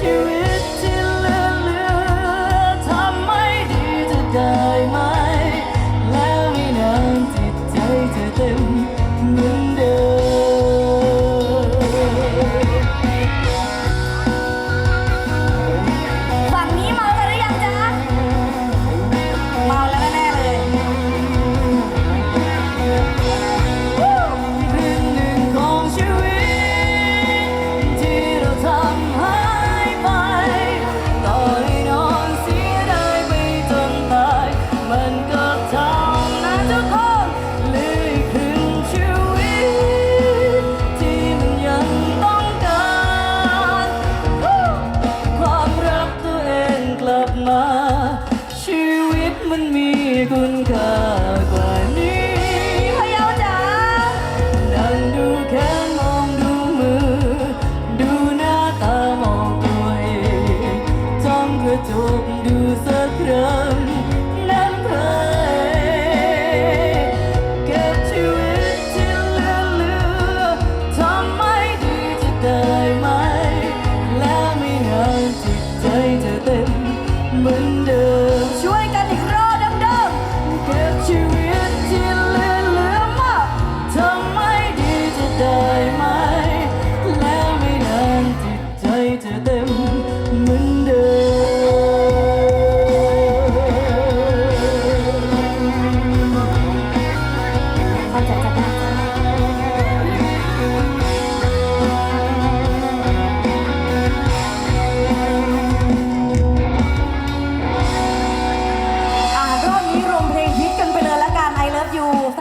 to it. า ชีวิตมันมีคุณค่ากว่านี้พยาวจ๋านั่งดูแขนมองดูมือ ดูหน้าตามองตัวเองจ้องกระจกดูสักครั้งนั้นเคยเก็บชีวิตที่เลือเลือทำไม่ดีจะได้ไหม และไม่นานจิตใจจะเต็ม เหมือนเดิม